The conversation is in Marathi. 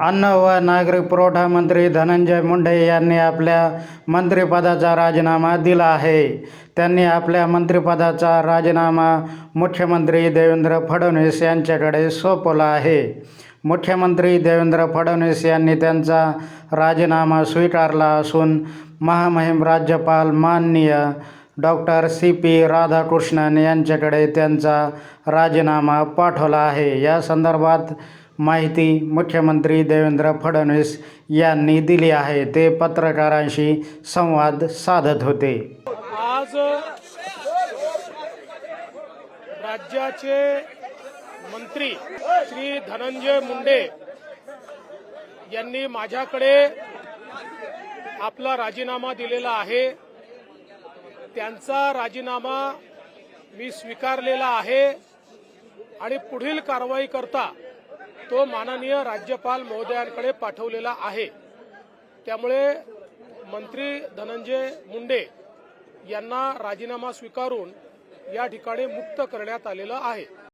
अन्न व नागरी पुरवठा मंत्री धनंजय मुंडे यांनी आपल्या मंत्रिपदाचा राजीनामा दिला आहे. त्यांनी आपल्या मंत्रिपदाचा राजीनामा मुख्यमंत्री देवेंद्र फडणवीस यांच्याकडे सोपवला आहे. मुख्यमंत्री देवेंद्र फडणवीस यांनी त्यांचा राजीनामा स्वीकारला असून महामहिम राज्यपाल माननीय डॉक्टर सी. पी. राधाकृष्णन यांच्याकडे त्यांचा राजीनामा पाठवला आहे. या संदर्भात माहिती मुख्यमंत्री देवेंद्र फडणवीस यांनी दिली आहे. ते पत्रकारांशी संवाद साधत होते. आज राज्याचे मंत्री श्री धनंजय मुंडे यांनी माझ्याकडे आपला राजीनामा दिलेला आहे. त्यांचा राजीनामा मी स्वीकारलेला आहे. आणि पुढील कारवाई करता तो माननीय राज्यपाल महोदयांकडे पाठवलेला आहे. त्यामुळे मंत्री धनंजय मुंडे यांना राजीनामा स्वीकारून या ठिकाणी मुक्त करण्यात आलेलं आहे.